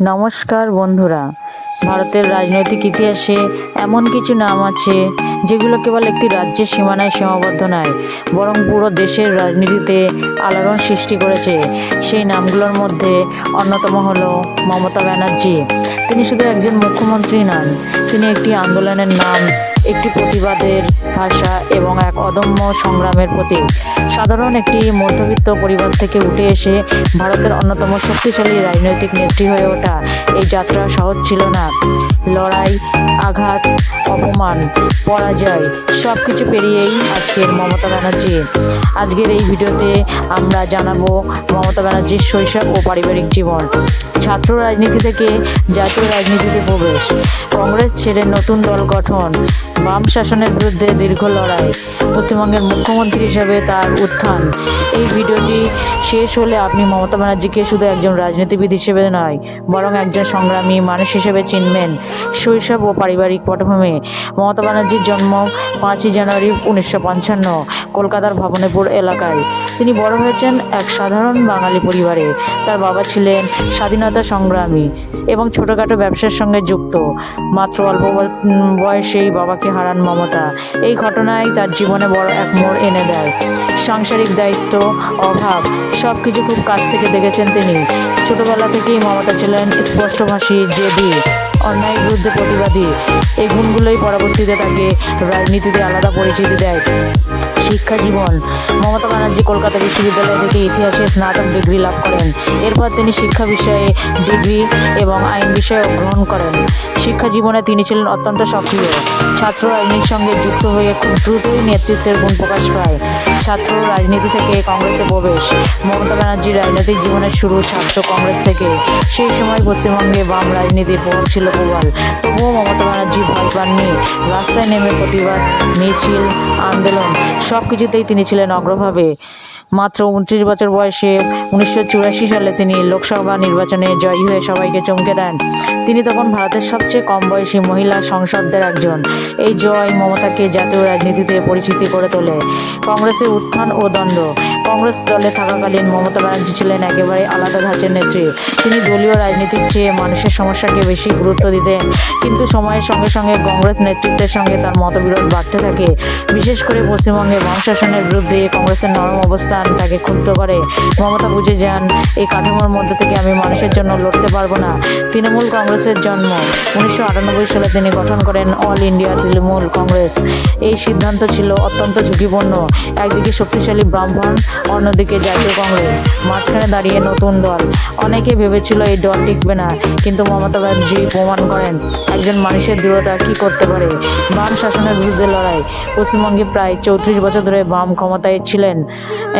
নমস্কার বন্ধুরা। ভারতের রাজনৈতিক ইতিহাসে এমন কিছু নাম আছে, যেগুলো কেবল একটি রাজ্যের সীমানায়, সীমাবদ্ধ নয়, বরং পুরো দেশের রাজনীতিতে আলোড়ন সৃষ্টি করেছে। সেই নামগুলোর মধ্যে অন্যতম হল মমতা ব্যানার্জি। তিনি শুধু একজন মুখ্যমন্ত্রী নন, তিনি একটি আন্দোলনের নাম একটি প্রতিবাদের ভাষা এবং এক অদম্য সংগ্রামের প্রতীক। সাধারণ একটি মধ্যবিত্ত পরিবার থেকে উঠে এসে ভারতের অন্যতম শক্তিশালী রাজনৈতিক নেত্রী হয়ে ওঠা এই যাত্রা সহজ ছিল না। লড়াই, আঘাত, অপমান, পরাজয় সব কিছু পেরিয়েই আজকের মমতা ব্যানার্জি। আজকের এই ভিডিওতে আমরা জানাব মমতা ব্যানার্জির শৈশব ও পারিবারিক জীবন। ছাত্র রাজনীতি থেকে জাতীয় রাজনীতিতে প্রবেশ। কংগ্রেস ছেড়ে নতুন দল গঠন। বাম শাসনের বিরুদ্ধে দীর্ঘ লড়াই। পশ্চিমবঙ্গের মুখ্যমন্ত্রী হিসেবে তার উত্থান। এই ভিডিওটি শেষ হলে আপনি মমতা ব্যানার্জিকে শুধু একজন রাজনীতিবিদ হিসেবে নয়, বরং একজন সংগ্রামী মানুষ হিসেবে চিনবেন। শৈশব ও পারিবারিক পটভূমি। মমতা ব্যানার্জির জন্ম পাঁচই জানুয়ারি উনিশশো পঞ্চান্ন কলকাতার ভবনেপুর এলাকায়। তিনি বড় হয়েছেন এক সাধারণ বাঙালি পরিবারে। তার বাবা ছিলেন স্বাধীনতা সংগ্রামী এবং ছোটোখাটো ব্যবসার সঙ্গে যুক্ত। মাত্র অল্প বয়- বয়সেই বাবাকে হারান মমতা। এই ঘটনায় তার জীবনে বড় এক মোড় এনে দেয়। সাংসারিক দায়িত্ব, অভাব সব কিছু খুব কাছ থেকে দেখেছেন তিনি। ছোটবেলা থেকেই মমতা ছিলেন স্পষ্টভাষী জেদি অন্যায়ের বিরুদ্ধে প্রতিবাদী। এই গুণগুলোই পরবর্তীতে তাকে রাজনীতিতে আলাদা পরিচিতি দেয়। শিক্ষা জীবন। মমতা ব্যানার্জি কলকাতা বিশ্ববিদ্যালয় থেকে ইতিহাসে স্নাতক ডিগ্রি লাভ করেন। এরপর তিনি শিক্ষা বিষয়ে ডিগ্রি এবং আইন বিষয়ে গ্রহণ করেন। শিক্ষা জীবনে তিনি ছিলেন অত্যন্ত সক্রিয়। ছাত্র রাজনীতির সঙ্গে যুক্ত হয়ে খুব দ্রুতই নেতৃত্বের গুণ প্রকাশ পায়। ছাত্র রাজনীতি থেকে কংগ্রেসে প্রবেশ। মমতা ব্যানার্জির রাজনৈতিক জীবনের শুরু ছাত্র কংগ্রেস থেকে। সেই সময় পশ্চিমবঙ্গে বাম রাজনীতির প্রভাব ছিল প্রবল। তবুও মমতা ব্যানার্জি ভয় পাননি। রাস্তায় নেমে প্রতিবাদ, মিছিল, আন্দোলন সব কিছুতেই তিনি ছিলেন অগ্রভাবে। মাত্র উনত্রিশ বছর বয়সে উনিশশো চুরাশি সালে তিনি লোকসভা নির্বাচনে জয়ী হয়ে সবাইকে চমকে দেন। তিনি তখন ভারতের সবচেয়ে কম বয়সী মহিলা সংসদদের একজন। এই জয় মমতাকে জাতীয় রাজনীতিতে পরিচিতি করে তোলে। কংগ্রেসের উত্থান ও দ্বন্দ্ব। কংগ্রেস দলে থাকাকালীন মমতা ব্যানার্জি ছিলেন একেবারে আলাদা ধাঁচের নেত্রী। তিনি দলীয় রাজনীতির চেয়ে মানুষের সমস্যাকে বেশি গুরুত্ব দিতেন। কিন্তু সময়ের সঙ্গে সঙ্গে কংগ্রেস নেতৃত্বের সঙ্গে তার মতবিরোধ বাড়তে থাকে। বিশেষ করে পশ্চিমবঙ্গে শাসনের বিরুদ্ধে কংগ্রেসের নরম অবস্থান তাকে ক্ষুব্ধ করে। মমতা বুঝে যান, এই কাঠামোর মধ্যে থেকে আমি মানুষের জন্য লড়তে পারব না। তৃণমূল কংগ্রেসের জন্ম উনিশশো আটানব্বই সালে তিনি গঠন করেন অল ইন্ডিয়া তৃণমূল কংগ্রেস। এই সিদ্ধান্ত ছিল অত্যন্ত ঝুঁকিপূর্ণ। একদিকে শক্তিশালী ব্রাহ্মণ অন্যদিকে জাতীয় কংগ্রেস, মাঝখানে দাঁড়িয়ে নতুন দল। অনেকে ভেবেছিল এই দল টিকবে না, কিন্তু মমতা ব্যানার্জি প্রমাণ করেন, একজন মানুষের দৃঢ়তা কি করতে পারে? বাম শাসনের বিরুদ্ধে লড়াই, পশ্চিমবঙ্গে প্রায় চৌত্রিশ বছর ধরে বাম ক্ষমতায় ছিলেন।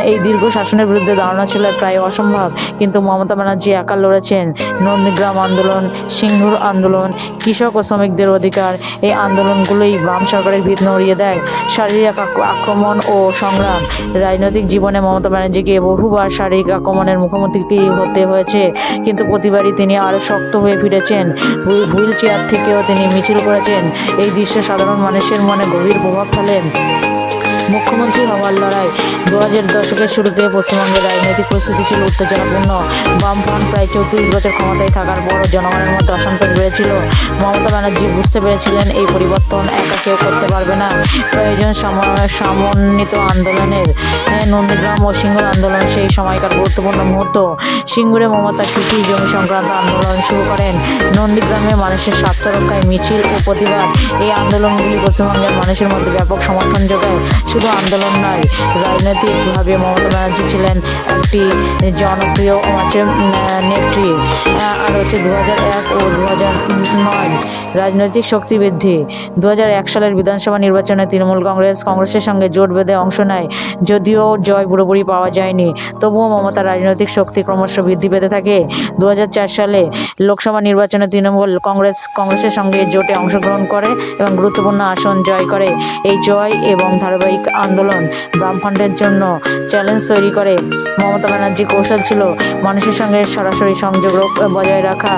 এই দীর্ঘ শাসনের বিরুদ্ধে দাঁড়ানো ছিল প্রায় অসম্ভব, কিন্তু মমতা ব্যানার্জি একা লড়েছেন। নন্দীগ্রাম আন্দোলন সিংহুর আন্দোলন, কৃষক ও শ্রমিকদের অধিকার, এই আন্দোলনগুলোই বাম সরকারের ভিত নড়িয়ে দেয়। শারীরিক আক- আক্রমণ ও সংগ্রাম, রাজনৈতিক জীবনে মমতা ব্যানার্জিকে বহুবার শারীরিক আক্রমণের মুখোমুখি হতে হয়েছে, কিন্তু প্রতিবারই তিনি আরও শক্ত হয়ে ফিরেছেন। হুইল চেয়ার থেকেও তিনি মিছিল করেছেন। এই দৃশ্য সাধারণ মানুষের মনে গভীর প্রভাব ফেলেন মুখ্যমন্ত্রী হওয়ার লড়াই। দু হাজার দশকের শুরুতে পশ্চিমবঙ্গের রাজনৈতিক পরিস্থিতি ছিল উত্তেজনাপূর্ণ। বামফ্রন্ট প্রায় চৌত্রিশ বছর ক্ষমতায় থাকার পর জনগণের মধ্যে অসন্তোষ বেড়েছিল। মমতা ব্যানার্জি বুঝতে পেরেছিলেন এই পরিবর্তন একা কেউ করতে পারবে না। প্রয়োজন সম- সমন্বিত আন্দোলনের। হ্যাঁ, নন্দীগ্রাম ও সিঙ্গুর আন্দোলন সেই সময়কার গুরুত্বপূর্ণ মুহূর্ত। সিঙ্গুরে মমতা কৃষি জমি সংক্রান্ত আন্দোলন শুরু করেন। নন্দীগ্রামে মানুষের স্বার্থ রক্ষায় মিছিল ও প্রতিবাদ। এই আন্দোলনগুলি পশ্চিমবঙ্গের মানুষের মধ্যে ব্যাপক সমর্থন যোগায়। শুধু আন্দোলন নয় রাজনৈতিকভাবে মমতা ব্যানার্জি ছিলেন একটি জনপ্রিয় হচ্ছে নেত্রী। আর হচ্ছে দু হাজার এক ও দু হাজার নয় রাজনৈতিক শক্তি বৃদ্ধি। দু হাজার এক সালের বিধানসভা নির্বাচনে তৃণমূল কংগ্রেস কংগ্রেসের সঙ্গে জোট বেঁধে অংশ নেয়, যদিও জয় পুরোপুরি পাওয়া যায়নি। তবুও মমতার রাজনৈতিক শক্তি ক্রমশ বৃদ্ধি পেতে থাকে। দু হাজার চার সালে লোকসভা নির্বাচনে তৃণমূল কংগ্রেস কংগ্রেসের সঙ্গে জোটে অংশগ্রহণ করে এবং গুরুত্বপূর্ণ আসন জয় করে। এই জয় এবং ধারাবাহিক আন্দোলন বামফ্রন্টের জন্য চ্যালেঞ্জ তৈরি করে। মমতা ব্যানার্জির কৌশল ছিল মানুষের সঙ্গে সরাসরি সংযোগ বজায় রাখা,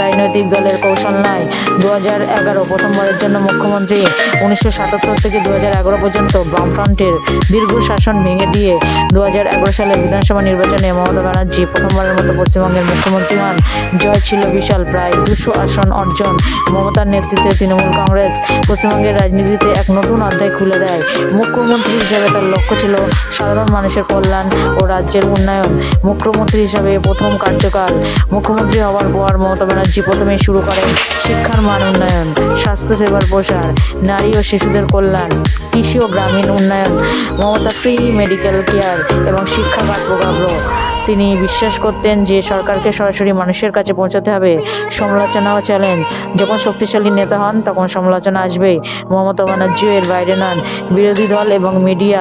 রাজনৈতিক দলের কৌশল নয় দু হাজার এগারো প্রথমবারের জন্য মুখ্যমন্ত্রী, উনিশশো সাতাত্তর থেকে দু হাজার এগারো পর্যন্ত বামফ্রন্টের দীর্ঘ শাসন ভেঙে দিয়ে দু হাজার এগারো সালে বিধানসভা নির্বাচনে মমতা ব্যানার্জি প্রথমবারের মতো পশ্চিমবঙ্গের মুখ্যমন্ত্রী হন। জয় ছিল বিশাল, প্রায় দুশো আসন অর্জন। মমতার নেতৃত্বে তৃণমূল কংগ্রেস পশ্চিমবঙ্গের রাজনীতিতে এক নতুন অধ্যায় খুলে দেয়। মুখ্যমন্ত্রী হিসেবে তার লক্ষ্য ছিল সাধারণ মানুষের কল্যাণ ও রাজ্যের উন্নয়ন। মুখ্যমন্ত্রী হিসাবে প্রথম কার্যকাল। মুখ্যমন্ত্রী হওয়ার পর মমতা ব্যানার্জি প্রথমে শুরু করেন শিক্ষার মান উন্নয়ন, স্বাস্থ্যসেবার প্রসার, নারী ও শিশুদের কল্যাণ, কৃষি ও গ্রামীণ উন্নয়ন, মমতা ফ্রি মেডিকেল কেয়ার এবং শিক্ষা কার্ড প্রকল্প। তিনি বিশ্বাস করতেন যে সরকারকে সরাসরি মানুষের কাছে পৌঁছাতে হবে। সমালোচনা ও চ্যালেঞ্জ যখন শক্তিশালী নেতা হন, তখন সমালোচনা আসবেই মমতা ব্যানার্জিও এর বাইরে নন। বিরোধী দল এবং মিডিয়া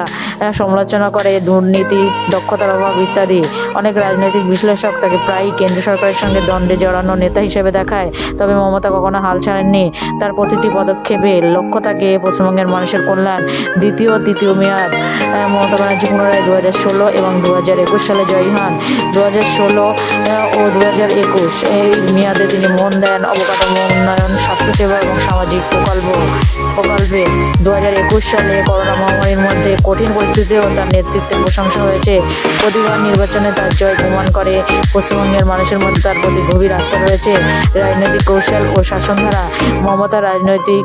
সমালোচনা করে, দুর্নীতি, দক্ষতার অভাব ইত্যাদি। অনেক রাজনৈতিক বিশ্লেষক তাকে প্রায়ই কেন্দ্র সরকারের সঙ্গে দ্বন্দ্বে জড়ানো নেতা হিসেবে দেখায়। তবে মমতা কখনো হাল ছাড়েননি। তার প্রতিটি পদক্ষেপে লক্ষ্য থাকে পশ্চিমবঙ্গের মানুষের কল্যাণ। দ্বিতীয় তৃতীয় মেয়াদ মমতা ব্যানার্জি পুনরায় দু হাজার ষোলো এবং দু হাজার একুশ সালে জয়ী হন। দু হাজার ষোলো ও দু হাজার একুশ। এই মেয়াদে তিনি মন দেন অবকাঠামো উন্নয়ন, স্বাস্থ্যসেবা এবং সামাজিক প্রকল্প। প্রকল্পে দু হাজার একুশ সালে করোনা মহামারীর মধ্যে কঠিন পরিস্থিতিতেও তার নেতৃত্বে প্রশংসা হয়েছে। প্রতিবার নির্বাচনে তার জয় প্রমাণ করে। পশ্চিমবঙ্গের মানুষের মধ্যে তার প্রতি গভীর আস্থা রয়েছে। রাজনৈতিক কৌশল ও শাসনধারা মমতার রাজনৈতিক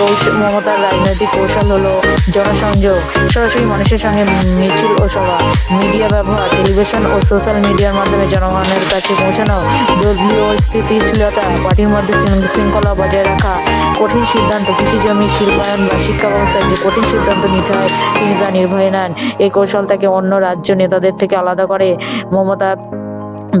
কৌশল মমতার রাজনৈতিক কৌশল হলো জনসংযোগ। সরাসরি মানুষের সঙ্গে মিছিল ও সভা, মিডিয়া ব্যবহার, টেলিভিশন ও সোশ্যাল মিডিয়ার মাধ্যমে জনগণের কাছে পৌঁছানো দলীয় স্থিতিশীলতা, পার্টির মধ্যে শৃঙ্খলা বজায় রাখা, কঠিন সিদ্ধান্ত, কৃষি জমি শিল্পায়ন বা শিক্ষা ব্যবস্থায় যে কঠিন সিদ্ধান্ত নিতে হয়, তিনি তা নির্ভয়ে নেন। এই কৌশল তাকে অন্য রাজ্য নেতাদের থেকে আলাদা করে। মমতা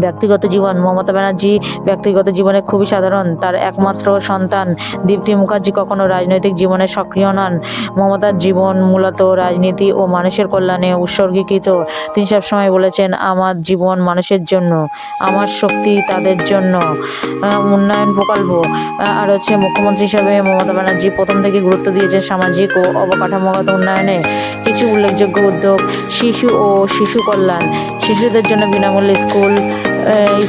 ব্যক্তিগত জীবন, মমতা ব্যানার্জি ব্যক্তিগত জীবনে খুবই সাধারণ, তার একমাত্র সন্তান দীপ্তি মুখার্জি কখনো রাজনৈতিক জীবনে সক্রিয় নন। মমতার জীবন মূলত রাজনীতি ও মানুষের কল্যাণে উৎসর্গীকৃত। তিনি সবসময় বলেছেন, আমার জীবন মানুষের জন্য, আমার শক্তি তাদের জন্য। উন্নয়ন প্রকল্প আর হচ্ছে মুখ্যমন্ত্রী হিসাবে মমতা ব্যানার্জি প্রথম থেকে গুরুত্ব দিয়েছেন সামাজিক ও অবকাঠামোগত উন্নয়নে। কিছু উল্লেখযোগ্য উদ্যোগ, শিশু ও শিশু কল্যাণ। শিশুদের জন্য বিনামূল্যে স্কুল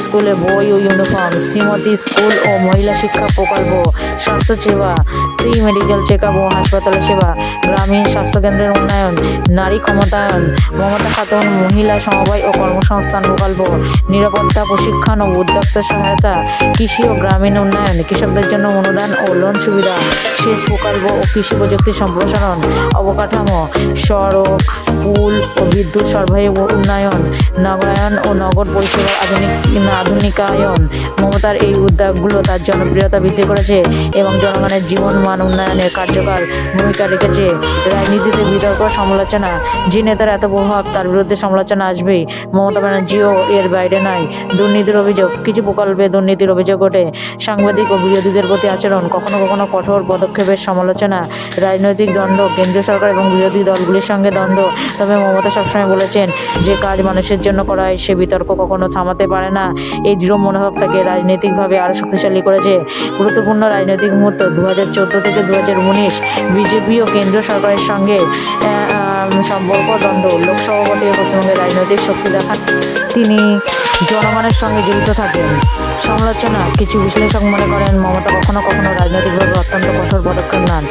স্কুলে বই ও ইউনিফর্ম শ্রীমতী স্কুল ও মহিলা শিক্ষা প্রকল্প স্বাস্থ্যসেবা ফ্রি মেডিকেল চেক আপ ও হাসপাতাল সেবা, গ্রামীণ স্বাস্থ্যকেন্দ্রের উন্নয়ন, নারী ক্ষমতায়ন, মমতা খাতুন মহিলা সমবায় ও কর্মসংস্থান প্রকল্প, নিরাপত্তা প্রশিক্ষণ ও উদ্যোক্তা সহায়তা, কৃষি ও গ্রামীণ উন্নয়ন, কৃষকদের জন্য অনুদান ও লোন সুবিধা, সেচ প্রকল্প ও কৃষি প্রযুক্তি সম্প্রসারণ, অবকাঠামো, সড়ক, পুল ও বিদ্যুৎ সরবরাহ উন্নয়ন, নগরায়ন ও নগর পরিষেবার আধুনিক আধুনিকায়ন। মমতার এই উদ্যোগগুলো তার জনপ্রিয়তা বৃদ্ধি করেছে এবং জনগণের জীবন মান উন্নয়নের কার্যকর ভূমিকা রেখেছে। রাজনীতিতে বিতর্ক, সমালোচনা, যে নেতার এত প্রভাব, তার বিরুদ্ধে সমালোচনা আসবেই। মমতা ব্যানার্জিও এর বাইরে নয় দুর্নীতির অভিযোগ, কিছু প্রকল্পে দুর্নীতির অভিযোগ ওঠে। সাংবাদিক ও বিরোধীদের প্রতি আচরণ, কখনো কখনো কঠোর পদক্ষেপের সমালোচনা, রাজনৈতিক দ্বন্দ্ব, কেন্দ্রীয় সরকার এবং বিরোধী দলগুলির সঙ্গে দ্বন্দ্ব। তবে মমতা সবসময় বলেছেন, যে কাজ মানুষের জন্য করা হয় সে বিতর্ক কখনো থামাতে পারে না। এই দৃঢ় মনোভাব তাকে রাজনৈতিকভাবে আরও শক্তিশালী করেছে। গুরুত্বপূর্ণ রাজনৈতিক মুহূর্ত দু হাজার চোদ্দ থেকে দু হাজার উনিশ বিজেপি ও কেন্দ্রীয় সরকারের সঙ্গে সম্পর্ক দ্বন্দ্ব। লোকসভা ভোটে পশ্চিমবঙ্গের রাজনৈতিক শক্তি দেখান। তিনি জনগণের সঙ্গে জড়িত থাকেন। সমালোচনা, কিছু বিশ্লেষক মনে করেন, মমতা কখনো কখনো রাজনৈতিকভাবে অত্যন্ত কঠোর পদক্ষেপ নেন।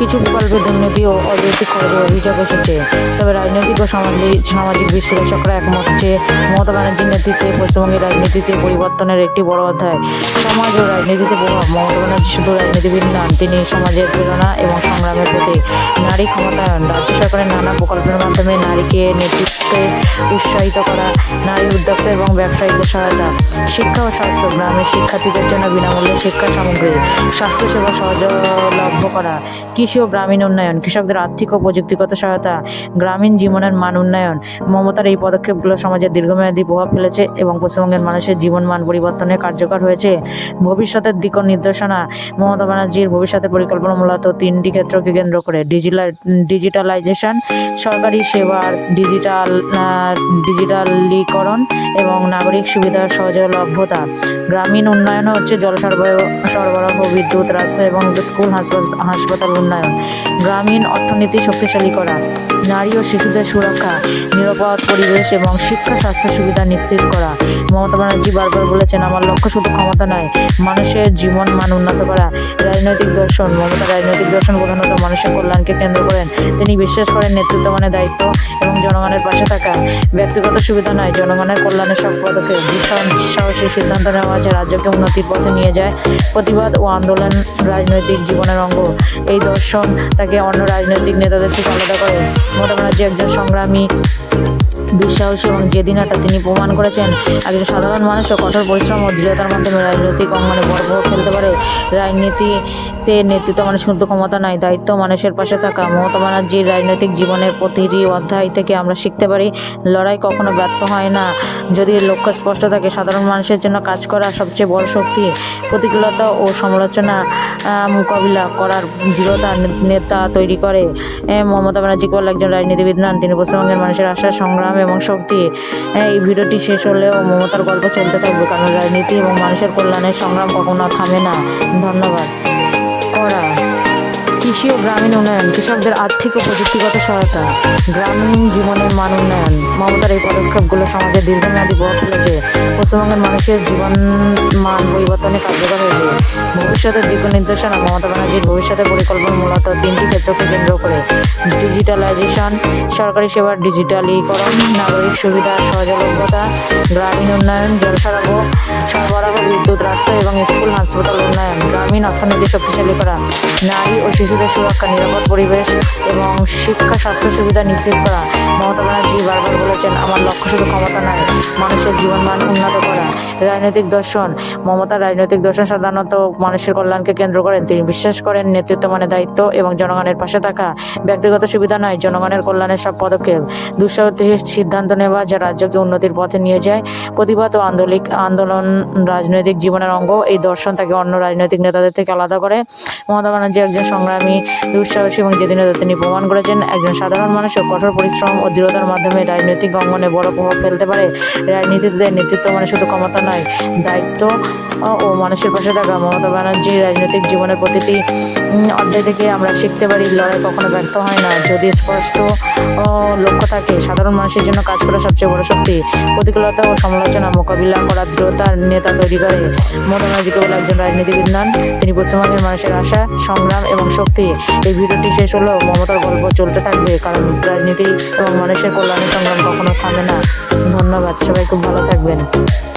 কিছু প্রকল্পে দুর্নীতি ও অযৌক্তিক খরচের অভিযোগ এসেছে। তবে রাজনৈতিক ও সামাজিক সামাজিক বিশ্লেষকরা একমত যে মমতা ব্যানার্জির নেতৃত্বে পশ্চিমবঙ্গের রাজনীতিতে পরিবর্তনের একটি বড় অধ্যায়। সমাজ ও রাজনীতিতে প্রভাব। মমতা ব্যানার্জি শুধু রাজনীতিবিদ নন, তিনি সমাজের প্রেরণা এবং সংগ্রামের প্রতীক। নারী ক্ষমতায়ন। রাজ্য সরকারের নানা প্রকল্পের মাধ্যমে নারীকে নেতৃত্বে উৎসাহিত করা, নারী উদ্যোক্তা এবং ব্যবসায়ীদের সহায়তা, শিক্ষা ও স্বাস্থ্য, গ্রামের শিক্ষার্থীদের জন্য বিনামূল্যে শিক্ষা সামগ্রী, স্বাস্থ্যসেবা সহজলভ্য করা। কৃষি ও গ্রামীণ উন্নয়ন, কৃষকদের আর্থিক ও প্রযুক্তিগত সহায়তা, গ্রামীণ জীবনের মান উন্নয়ন, মমতার এই পদক্ষেপগুলো সমাজের দীর্ঘমেয়াদী প্রভাব ফেলেছে এবং পশ্চিমবঙ্গের মানুষের জীবন মান পরিবর্তনে কার্যকর হয়েছে। ভবিষ্যতের দিক নির্দেশনা, মমতা ব্যানার্জির ভবিষ্যতের পরিকল্পনা মূলত তিনটি ক্ষেত্রকে কেন্দ্র করে ডিজিটাল ডিজিটালাইজেশন, সরকারি সেবার ডিজিটাল ডিজিটালীকরণ এবং নাগরিক সুবিধার সহজলভ্যতা। গ্রামীণ উন্নয়ন হচ্ছে জল সরবরাহ সরবরাহ, বিদ্যুৎ, রাস্তা এবং স্কুল, হাসপাতাল হাসপাতাল উন্নয়ন গ্রামীণ অর্থনীতি শক্তিশালী করা। নারী ও শিশুদের সুরক্ষা, নিরাপদ পরিবেশ এবং শিক্ষা, স্বাস্থ্য সুবিধা নিশ্চিত করা। মমতা ব্যানার্জি বারবার বলেছেন, আমার লক্ষ্য শুধু ক্ষমতা নয়, মানুষের জীবন মান উন্নত করা। রাজনৈতিক দর্শন, মমতা রাজনৈতিক দর্শন প্রধানত মানুষের কল্যাণকে কেন্দ্র করেন। তিনি বিশ্বাস করেন, নেতৃত্ব মানে দায়িত্ব এবং জনগণের পাশে থাকা। ব্যক্তিগত সুবিধা নয়, জনগণের কল্যাণের সব পদক্ষেপ। ভীষণ সাহসী সিদ্ধান্ত নেওয়া যে রাজ্যকে উন্নতির পথে নিয়ে যায়। প্রতিবাদ ও আন্দোলন রাজনৈতিক জীবনের অঙ্গ। এই দর্শন তাকে অন্য রাজনৈতিক নেতাদের থেকে আলাদা করে। ব্যানার্জি একজন সংগ্রামী দুঃসাহসী এবং জেদি নেতা তিনি প্রমাণ করেছেন। একজন সাধারণ মানুষও কঠোর পরিশ্রম ও দৃঢ়তার মাধ্যমে রাজনৈতিক অঙ্গনে বড় প্রভাব ফেলতে পারে। রাজনীতিতে নেতৃত্ব মানুষ শুধু ক্ষমতা নয় দায়িত্ব মানুষের পাশে থাকা। মমতা ব্যানার্জির রাজনৈতিক জীবনের প্রতিটি অধ্যায় থেকে আমরা শিখতে পারি, লড়াই কখনো ব্যর্থ হয় না। যদি লক্ষ্য স্পষ্ট থাকে, সাধারণ মানুষের জন্য কাজ করা সবচেয়ে বড় শক্তি। প্রতিকূলতা ও সমালোচনা মোকাবিলা করার দৃঢ়তা নেতা তৈরি করে। মমতা ব্যানার্জি কেবল একজন রাজনীতিবিদ নন, তিনি পশ্চিমবঙ্গের মানুষের আশা, সংগ্রাম এবং শক্তি। এই ভিডিওটি শেষ হলেও মমতার গল্প চলতে থাকবে, কারণ রাজনীতি এবং মানুষের কল্যাণের সংগ্রাম কখনো থামে না। ধন্যবাদ। কৃষি ও গ্রামীণ উন্নয়ন, কৃষকদের আর্থিক ও প্রযুক্তিগত সহায়তা, গ্রামীণ জীবনের মান উন্নয়ন, মমতার এই পদক্ষেপগুলো সমাজের দীর্ঘমেয়াদী প্রভাব ফেলেছে পশ্চিমবঙ্গের মানুষের জীবন মান পরিবর্তনে কার্যকর হয়েছে। ভবিষ্যতের দিক নির্দেশনা মমতা ব্যানার্জির ভবিষ্যতের পরিকল্পনা মূলত তিনটি ক্ষেত্রকে কেন্দ্র করে। ডিজিটালাইজেশন সরকারি সেবার ডিজিটালীকরণ, নাগরিক সুবিধা, সহজলভ্যতা, গ্রামীণ উন্নয়ন জল সরবরাহ সরবরাহ, বিদ্যুৎ রাস্তা এবং স্কুল, হাসপাতাল উন্নয়ন, গ্রামীণ অর্থনীতি শক্তিশালী করা, নারী ও শিশুদের সুরক্ষা, নিরাপদ পরিবেশ এবং শিক্ষা, স্বাস্থ্য সুবিধা নিশ্চিত করা। মমতা ব্যানার্জি বারবার বলেছেন, আমার লক্ষ্য শুধু ক্ষমতা নয়, মানুষের জীবনমান উন্নত করা। রাজনৈতিক দর্শন, মমতার রাজনৈতিক দর্শন সাধারণত মানুষের কল্যাণকে কেন্দ্র করেন। তিনি বিশ্বাস করেন, নেতৃত্ব মানে দায়িত্ব এবং জনগণের পাশে থাকা। ব্যক্তিগত সুবিধা নয়, জনগণের কল্যাণের সব পদক্ষেপ। দুঃসাহসী সিদ্ধান্ত নেওয়া যা রাজ্যকে উন্নতির পথে নিয়ে যায়, প্রতিবাদ ও আন্দোলিক আন্দোলন রাজনৈতিক জীবনের অঙ্গ। এই দর্শন তাকে অন্য রাজনৈতিক নেতাদের থেকে আলাদা করে। মমতা ব্যানার্জি একজন সংগ্রামী, দুঃসাহসী এবং যেদিনের তিনি প্রমাণ করেছেন, একজন সাধারণ মানুষও কঠোর পরিশ্রম ও দৃঢ়তার মাধ্যমে রাজনৈতিক অঙ্গনে বড় প্রভাব ফেলতে পারে। রাজনীতিতে নেতৃত্ব মানে শুধু ক্ষমতা নয়, দায়িত্ব ও মানুষের পাশে থাকা। মমতা ব্যানার্জির রাজনৈতিক জীবনের প্রতিটি অধ্যায় থেকে আমরা শিখতে পারি, লড়াই কখনো ব্যর্থ হয় না। যদি স্পষ্ট লক্ষ্য থাকে, সাধারণ মানুষের জন্য কাজ করা সবচেয়ে বড় শক্তি। প্রতিকূলতা ও সমালোচনা, মোকাবিলা করার দৃঢ়তার নেতা তৈরি করে। ব্যানার্জি কেবল একজন রাজনীতিবিদ নন, তিনি পশ্চিমবঙ্গের মানুষের আশা, সংগ্রাম এবং শক্তি। এই ভিডিওটি শেষ হলেও মমতার গল্প চলতে থাকবে, কারণ রাজনীতি এবং মানুষের কল্যাণের সংগ্রাম কখনো থামে না। ধন্যবাদ, সবাই খুব ভালো থাকবেন।